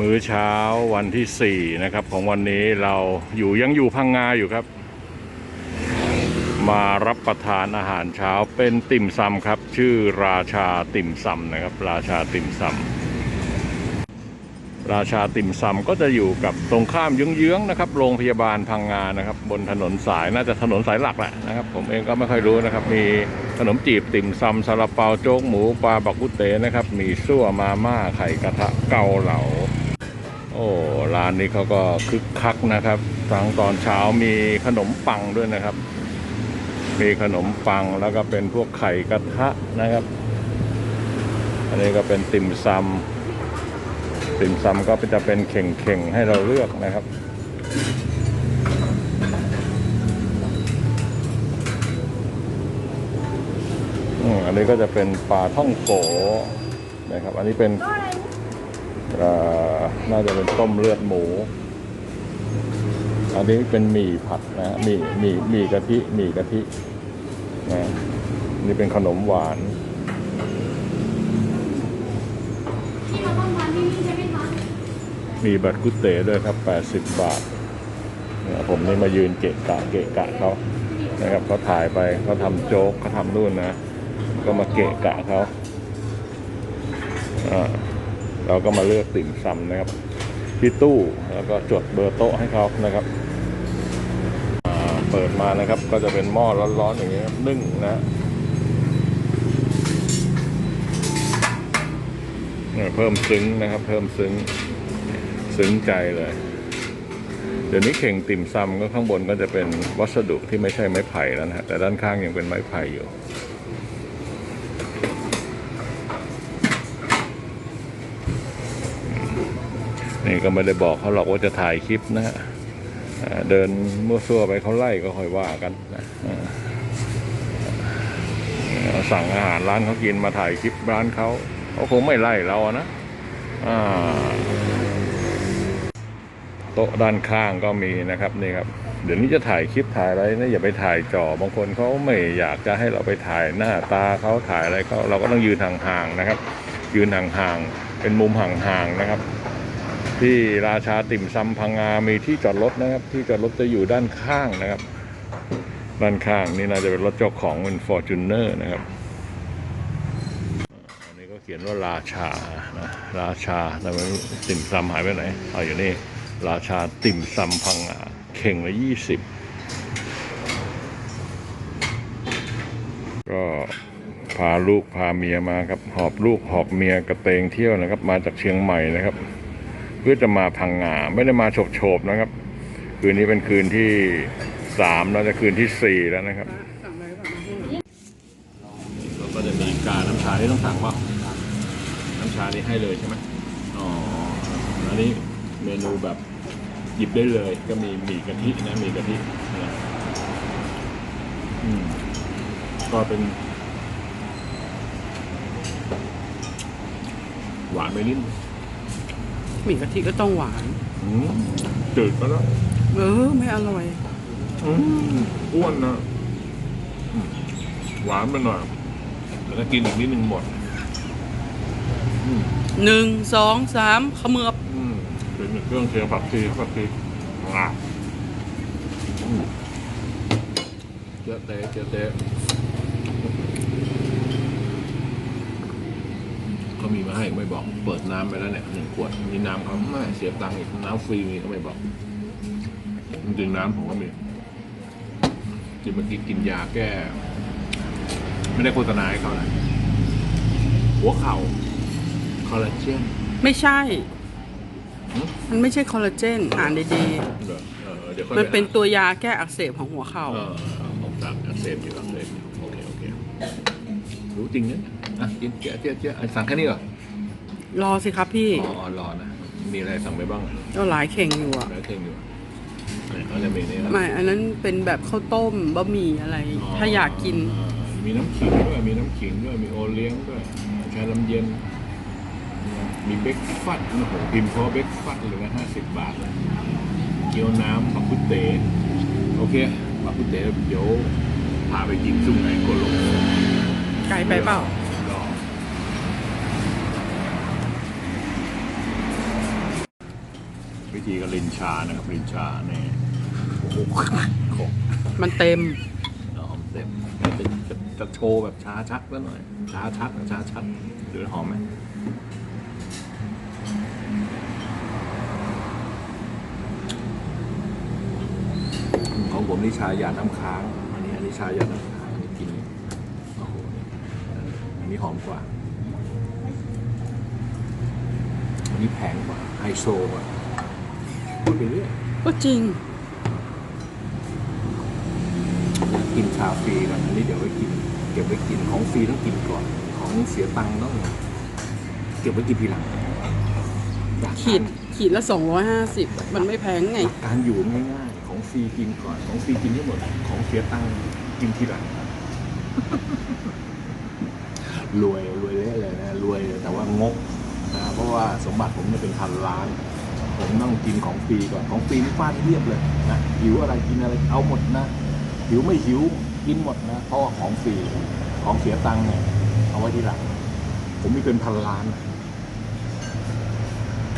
มื้อเช้าวันที่ 4 นะครับ ของวันนี้เราอยู่ยังอยู่พังงาอยู่ครับ มารับประทานอาหารเช้าเป็นติ่มซำครับ ชื่อราชาติ่มซำนะครับ ราชาติ่มซำราชาติ่มซำก็จะอยู่กับตรงข้ามเยื้องๆนะครับโรงพยาบาลพังงานะครับ บนถนนสายน่าจะถนนสายหลักแหละนะครับ ผมเองก็ไม่ค่อยรู้นะครับ มีขนมจีบติ่มซำซาลาเปาโจ๊กหมูปลาบักกุเตนะครับ มีซั่วมาม่าไข่กระทะเกาเหลา โอ้ร้านนี้เขาก็คึกคักนะครับทั้งตอนเช้ามีขนมปังด้วยนะครับ มีขนมปังแล้วก็เป็นพวกไข่กระทะนะครับ อันนี้ก็เป็นติ่มซำติ่มซำก็จะเป็นเข่งๆให้เราเลือกนะครับอันนี้ก็จะเป็นปลาท่องโกนะครับ อันนี้เป็น น่าจะเป็นต้มเลือดหมู อันนี้เป็นหมี่ผัดนะฮะหมี่หมี่หมี่กะทิหมี่กะทินะนี่เป็นขนมหวานที่เราต้องทานที่นี่ใช่ไหมคะมีบัตรกุเตด้วยครับ 80 บาทเนี่ยผมนี่มายืนเกะกะเกะกะเขานะครับเขาถ่ายไปเขาทำโจ๊กเขาทำนู่นนะ ก็มาเกะกะเขาอ่า เราก็มาเลือกติ่มซำนะครับ ที่ตู้แล้วก็จดเบอร์โต๊ะให้เขานะครับเปิดมานะครับ ก็จะเป็นหม้อร้อนๆอย่างเงี้ครับนึ่งนะเนี่ยเพิ่มซึ้งนะครับ เพิ่มซึ้งซึ้งใจเลย เดี๋ยวนี้เข่งติ่มซำก็ข้างบนก็จะเป็นวัสดุที่ไม่ใช่ไม้ไผ่แล้วนะฮะแต่ด้านข้างยังเป็นไม้ไผ่อยู่ นี่ก็ไม่ได้บอกเขาหรอกว่าจะถ่ายคลิปนะฮะเดินมั่วซั่วไปเขาไล่ก็ค่อยว่ากันนะสั่งอาหารร้านเขากินมาถ่ายคลิปร้านเขาเขาคงไม่ไล่เรานะอ่าโต๊ะด้านข้างก็มีนะครับนี่ครับ เดี๋ยวนี้จะถ่ายคลิปถ่ายอะไรนะอย่าไปถ่ายจอบางคนเขาไม่อยากจะให้เราไปถ่ายหน้าตาเขาถ่ายอะไรเขาเราก็ต้องยืนห่างๆนะครับ ยืนห่างๆเป็นมุมห่างๆนะครับ ที่ราชาติ่มซำพังงา มีที่จอดรถนะครับ ที่จอดรถจะอยู่ด้านข้างนะครับ ด้านข้างนี่น่าจะเป็นรถเจ้าของเป็นฟอร์จูเนอร์นะครับอันนี้ก็เขียนว่าราชานะราชาแต่ไม่รู้ติ่มซำหายไปไหนเอาอยู่นี่ราชาติ่มซำพังงาเข่งละยี่สิบก็พาลูกพาเมียมาครับ หอบลูกหอบเมียกระเตงเที่ยวนะครับ มาจากเชียงใหม่นะครับ เพื่อจะมาพังงาไม่ได้มาโฉบๆนะครับ คืนนี้เป็นคืนที่สามแล้วจะคืนที่สี่แล้วนะครับเราก็จะมีการน้ำชาที่ต้องสั่งว่าน้ำชานี่ให้เลยใช่ไหมอ๋ออันนี้เมนูแบบหยิบได้เลยก็มีหมี่กะทินะหมี่กะทินะก็เป็น หวานไปนิด หมี่กะทิก็ต้องหวานอืมจืดก็แล้วเออไม่อร่อย อืมอ้วนนะอืมหวานไปหน่อยแต่ถ้ากินอีกนิดนึงหมดอืมหนึ่งสองสามเขมือบอืมเป็นเครื่องเคียงผักชีผักชีงาอืมเจอเตะเจอเตะก็ มีมาให้ไม่บอก เปิดน้ำไปแล้วเนี่ยหนึ่งขวดมีน้ำเขาไม่เสียตังค์อีกน้ำฟรีมีก็ไม่บอกจริงๆน้ำผมก็มีจิเมื่อกี้กินยาแก้ ไม่ได้โฆษณาให้เขานะหัวเข่าคอลลาเจนไม่ใช่หืมมันไม่ใช่คอลลาเจน อ่านดีเดี๋ยวเออเดี๋ยวค่อยๆมันเป็นไอ่าตัวยาแก้อักเสบของหัวเข่าเออผมสั่งอักเสบอยู่อักเสบอยู่โอเคโอเครู้จริงนะอะกินเจ๊เจ๊เจ๊อะสั่งแค่นี้เหรอ รอสิครับพี่อ๋อรอนะ มีอะไรสั่งไปบ้างก็หลายเข่งอยู่อะแล้วเครื่องอยู่เนี่ยเขาจะมีนี่ครับไม่อันนั้นเป็นแบบข้าวต้มบะหมี่อะไร ถ้าอยากกิน มีน้ำขิงด้วย มีน้ำขิงด้วย มีโอเลี้ยงด้วย ชาลำเย็น มีเบรกฟัดโอ้โหพิมพ์เพอเบรกฟัดเลยนะห้าสิบบาทเลยเกี๊ยวน้ำบักกุเตโอเคบักกุเตเดี๋ยวพาไปกินซุ่มไหนโกโลไกลไปเปล่า จีกับลินชานะครับลินชาเนี่ยโอ้โหของมันเต็มหอมเต็มจะจะจะโชว์แบบชาชัดแล้วหน่อยชาชัดชาชัดหรือหอมไหมของผมนี่ชายาน้ำค้างอันนี้อันนี้ชายาน้ำค้างอันนี้กินโอ้โหอันนี้หอมกว่าอันนี้แพงกว่าไฮโซกว่า พูดไปเรื่อยก็จริงอยากกินชาฟรีกันอันนี้เดี๋ยวไว้กิน เก็บไว้กินของฟรีต้องกินก่อน ของเสียตังค์ต้องเก็บไว้กินทีหลังหลักขีดการขีดละสองร้อยห้าสิบมันไม่แพงไง หลักการอยู่ง่ายๆ ของฟรีกินก่อน ของฟรีกินให้หมด ของเสียตังค์กินทีหลัง รวยรวยเละเลยนะรวยแต่ว่างกนะเพราะว่าสมบัติผมเนี่ยเป็นพันล้าน ผมต้องกินของฟรีก่อนของฟรีนี่ฟาดเรียบเลยนะหิวอะไรกินอะไรเอาหมดนะหิวไม่หิวกินหมดนะเพราะว่าของฟรีของเสียตังค์เนี่ยเอาไว้ทีหลังผมมีเป็นพันล้านนะ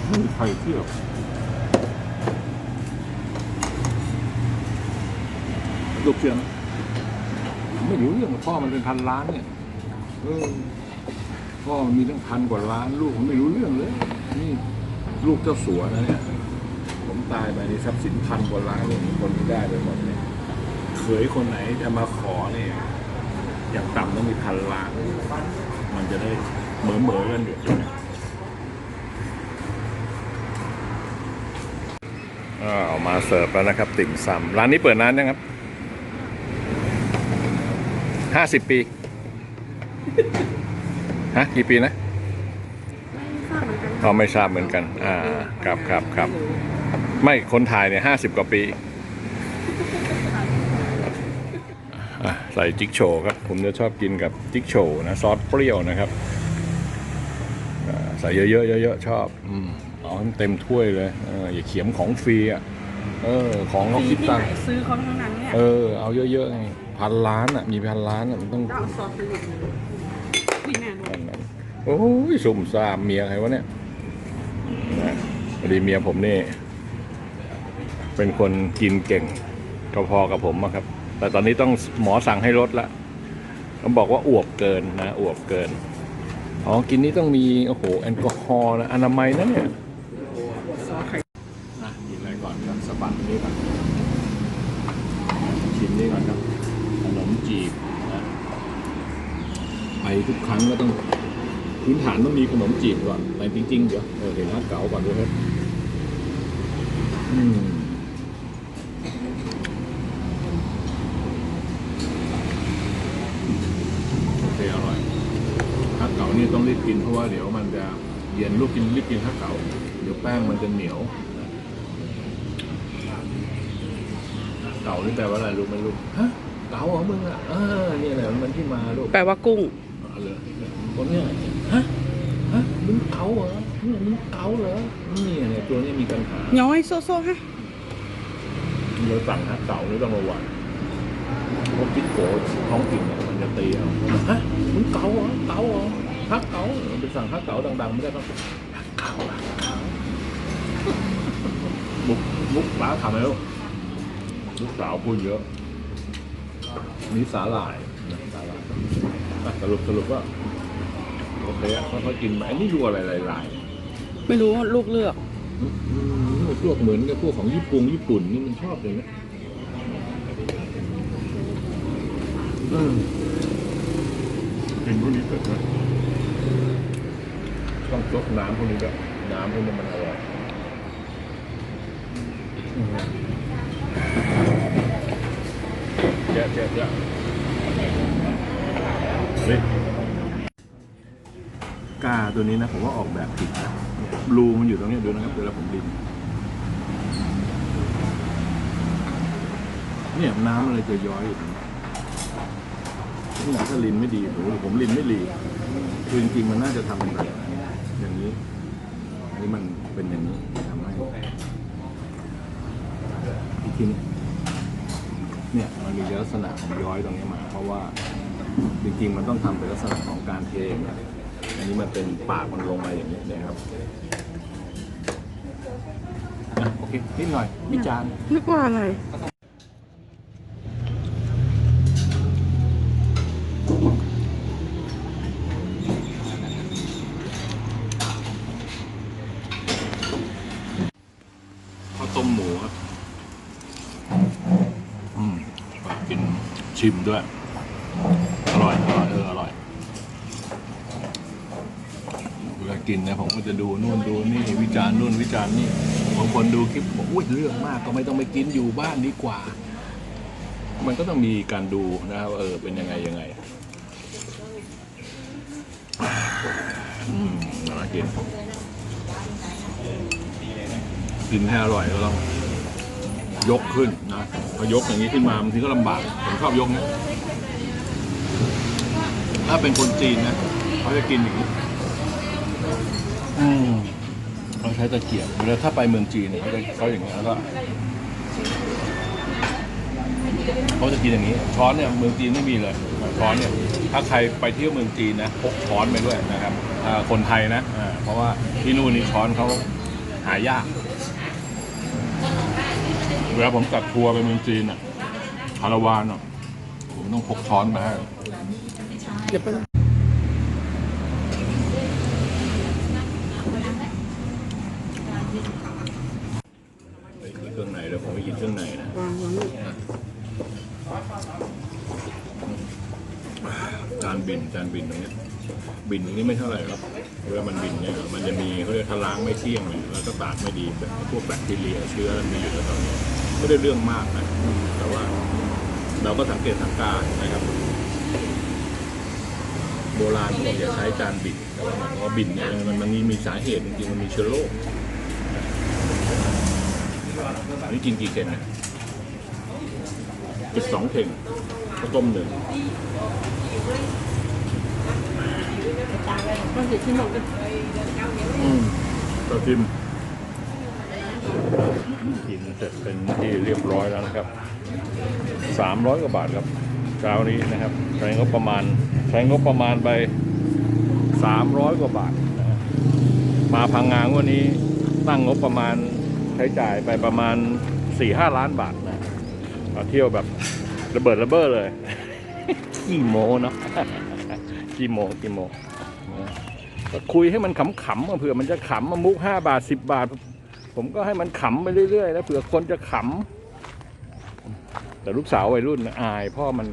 ไม่มีใครเที่ยวลูกเชื่อไหมไม่รู้เรื่องพ่อมันเป็นพันล้านเนี่ยเออพ่อมันมีตั้งพันกว่าล้าน ลูกมันไม่รู้เรื่องเลยนี่ ลูกเจ้าสัวนะเนี่ย ผมตายไปนี่ทรัพย์สินพันกว่าล้านเลยคนที่ได้ไปหมดเนี่ยเขยคนไหนจะมาขอเนี่ยอย่างต่ำต้องมีพันล้าน มันจะได้เหมือเหมือกันอยู่อ่าเอามาเสิร์ฟแล้วนะครับ ติ่มซำร้านนี้เปิดนานยังครับห้าสิบปี ฮะ กี่ปีนะ เขาไม่ทราบเหมือนกัน อ่า ครับครับครับ ไม่คนถ่ายเนี่ยห้าสิบกว่าปีอะใส่จิ๊กโชว์ครับ ผมจะชอบกินกับจิ๊กโชว์นะซอสเปรี้ยวนะครับอ่าใส่เยอะๆเยอะๆชอบ อืมเอาให้เต็มถ้วยเลยเอออย่าเขียมของฟรีอะ เออ ของเขาคิดตังค์ซื้อเขาทั้งนั้นเนี่ย เออ เอาเยอะๆไงพันล้านอะ มีพันล้านอะ มันต้องจะเอาซอสไปหมดอุ้ยแม่หนูนั่นนั่นโอ้ยสุ่มซ่ามเมียใครวะเนี่ยนะพ อดีเมียผมนี่เป็นคนกินเก่งพอๆกับผมครับ แต่ตอนนี้ต้องหมอสั่งให้ลดละเขาบอกว่าอวบเกินนะอวบเกินอ๋อกินนี้ต้องมีโอ้โหแอลกอฮอล์นะอนามัยนะเนี่ยนะกินอะไรก่อนครับสบัดนี้ก่อนชิมนี่ก่อนครับขนมจีบนะไปทุกครั้งก็ต้อง พื้นฐานต้องมีขนมจีบก่อนไปจริงๆเดี๋ยวเออเห็นฮักเก๋าก่อนด้วยครับอืมโอเคอร่อยฮักเก๋านี่ต้องรีบกินเพราะว่าเดี๋ยวมันจะเย็นลูกกินรีบกินฮักเก๋าเดี๋ยวแป้งมันจะเหนียว เก่านี่แปลว่าอะไรรู้ไหมลูกฮะเก่าเหรอมึงอะเออนี่แหละมันที่มาลูกแปลว่ากุ้ง เอาเลยคนเนี้ย ฮะฮะมึงเก่าเหรอเนี่ยมึงเก่าเหรอนี่เนี่ยตัวนี้มีปัญหาย้อยโซโซฮะเราสั่งฮะเก่านี่ต้องระวังเพราะจิ๊กโกท้องถิ่นเนี่ยมันจะตีเอาฮะมึงเก่าเหรอเก่าเหรอฮักเก่าไปสั่งฮักเก่าดังๆไม่ได้ต้องฮักเก่าฮักเก่ามุกมุกป้าทำไหมลูกลูกสาวพูดเยอะนี่สาหร่ายนะสาหร่ายอะสรุปสรุปว่า โอเคอะค่อยๆกินไปอันนี้ดูอะไรลายไม่รู้ว่าลูกเลือกๆอืมอืมพวกเหมือนกับพวกของญี่ปุ่นญี่ปุ่นนี่มันชอบอย่างเงี้ยอืมกินพวกนี้เกิดนะต้องซดน้ำพวกนี้ด้วยน้ำพวกนี้มันอร่อยอืมเจ๊ะเจ๊ะเจ๊ะนี่ กาตัวนี้นะผมว่าออกแบบผิดนะรูมันอยู่ตรงนี้ดูนะครับเวลาผมลินเนี่ยน้ำอะไรจะย้อยอยู่ตรงนี้นี่หนาถ้าลินไม่ดีผมผมลินไม่ดีคือจริงๆมันน่าจะทำเป็นแบบอย่างนี้อันนี้มันเป็นอย่างนี้ทำให้อีกทีนี้เนี่ยมันมีลักษณะของย้อยตรงนี้มา เพราะว่าจริงๆมันต้องทำเป็นลักษณะของการเทนะ อันนี้มันเป็นปากมันลงมาอย่างนี้นะครับนะโอเคนิดหน่อยวิจารณ์นึกว่าอะไร ข้าวต้มหมูครับอืมฝากกินชิมด้วย อร่อยอร่อย เออ อร่อยเวลา กินนะผมก็จะดูนู่นดูนี่วิจารณ์นู่นวิจารณ์นี่บางคนดูคลิปบอกอุ้ยเรื่องมากก็ไม่ต้องไปกินอยู่บ้านดีกว่า มันก็ต้องมีการดูนะครับเออเป็นยังไงยังไงอืมน่ากินกินให้อร่อยก็ต้องยกขึ้นนะพอยกอย่างนี้ขึ้นมาบางทีก็ลำบากผมชอบยกนะถ้าเป็นคนจีนนะเขาจะกินอย่างนี้ อืมเขาใช้ตะเกียบเวลาถ้าไปเมืองจีนเนี่ยเขาจะเขาอย่างนี้ยแล้วก็เขาจะกินอย่างนี้ ช้อนเนี่ยเมืองจีนไม่มีเลย ช้อนเนี่ย ถ้าใครไปเที่ยวเมืองจีนนะพกช้อนไปด้วยนะครับอ่าคนไทยนะอ่าเพราะว่าที่นู่นนี่ช้อนเขาหายาก เวลาผมจัดทัวร์ไปเมืองจีนอะคาราวานอะผมต้องพกช้อนมาให้ เดี๋ยวไปไปกินเครื่องในแล้วผมไปกินเครื่องในนะ วางวางนี่ จานบินจานบินตรงนี้บินตรงนี้ไม่เท่าไหร่ครับเวลามันบินเนี่ยมันจะมีเขาเรียกทาล้างไม่เที่ยงอยู่แล้วก็ตากไม่ดีแบบพวกแบคทีเรียเชื้อมันมีอยู่แล้วตอนนี้ไม่ได้เรื่องมากนะแต่ว่า เราก็สังเกตสังการนะครับ โบราณเขาบอกอย่าใช้จานบินแต่ว่าหมายความว่าบินเนี่ยมันมันมีมีสาเหตุจริงๆมันมีเชื้อโรคอันนี้กินกี่เข่งนะกินสองเข่งข้าวต้มหนึ่ง มันเดี๋ยวที่หมดกันอืมกระทิมกินเสร็จเป็นที่เรียบร้อยแล้วนะครับสามร้อยกว่าบาทครับเช้านี้นะครับใช้งบประมาณใช้งบประมาณไปสามร้อยกว่าบาทนะมาพังงานวันนี้ตั้งงบประมาณใช้จ่ายไปประมาณสี่ห้าล้านบาทนะมาเที่ยวแบบระเบิดระเบ้อเลยขี้โมเนาะขี้โมขี้โม ก็คุยให้มันขำๆเผื่อมันจะขำมามุกห้าบาทสิบบาท ผมก็ให้มันขำไปเรื่อยๆ แล้วเผื่อคนจะขำแต่ลูกสาววัยรุ่นอายพ่อมัน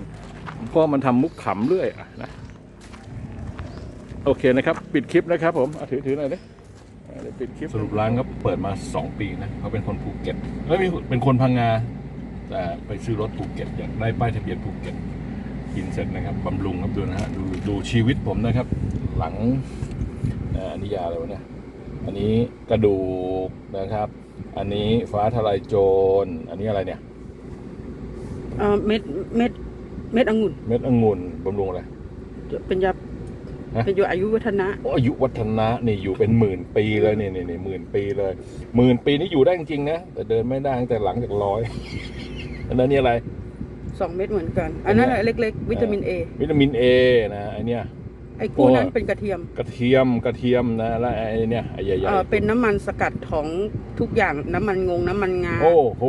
พ่อมันทำมุกขำเรื่อยอะนะโอเคนะครับ ปิดคลิปนะครับ ผมเอาถือถือหน่อยดิเดี๋ยวปิดคลิปสรุปร้านเขาเปิดมาสองปีนะเขาเป็นคนภูเก็ตเฮ้ยเป็นคนพังงา แต่ไปซื้อรถภูเก็ตอยากได้ป้ายทะเบียนภูเก็ตกินเสร็จนะครับบำรุงครับดูนะฮะดูดูชีวิตผมนะครับ หลังเอ่ออันนี้ยาอะไรวะเนี่ย อันนี้กระดูกนะครับ อันนี้ฟ้าทลายโจร อันนี้อะไรเนี่ยเอ่อเม็ดเม็ดเม็ดองุ่น เม็ดองุ่นบำรุงอะไร เป็นยาฮะเป็นยาอายุวัฒนะโอ้อายุวัฒนะนี่อยู่เป็นหมื่นปีเลยนี่นี่นี่หมื่นปีเลยหมื่นปีนี่อยู่ได้จริงๆนะแต่เดินไม่ได้ตั้งแต่หลังจากร้อยอันนั้นนี่อะไรสองเม็ดเหมือนกัน อันนั้นเล็กๆ วิตามินเอวิตามินเอนะไอเนี้ย ไอ้คู่นั้นโอ้เป็นกระเทียม กระเทียมกระเทียมนะแล้วไอเนี่ยไอใหญ่เอ่อๆเป็นน้ำมันสกัดของทุกอย่างน้ำมันงงน้ำมันงา โอ้โห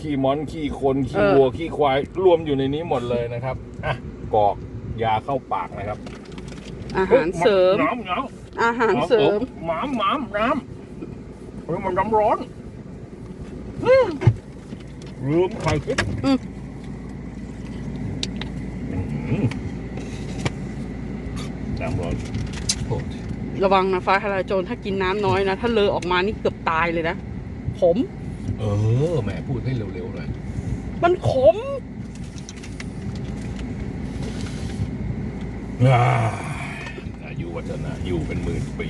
ขี้มอนขี้คนขี้เออวัวขี้ควายรวมอยู่ในนี้หมดเลยนะครับอะกรอกยาเข้าปากนะครับอาหารเสริม น้ำน้อาหารำเสริม หมามหมามน้ำเฮ้ยมันน้ำร้อนลืมไข่คิดอืม อื้อหือ น้ำร้อนโอ้ระวังนะฟ้าทลายโจรถ้ากินน้ำน้อยนะ ถ้าเลอออกมานี่เกือบตายเลยนะขมเออแหมพูดให้เร็วๆหน่อยมันขม อ่าอายุวัฒนะอยู่เป็นหมื่นปี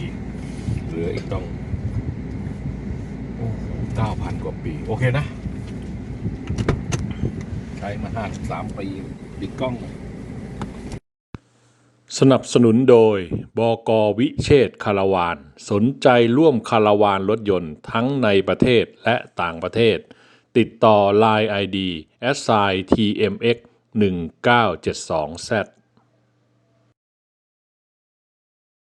เหลืออีกต้องเก้าพันกว่าปี โอเคนะ ใช้มาห้าสามปีปิดกล้อง สนับสนุนโดย บกวิเชษคาราวาน สนใจร่วมคาราวานรถยนต์ทั้งในประเทศและต่างประเทศ ติดต่อ Line ID s i tmx 1972 z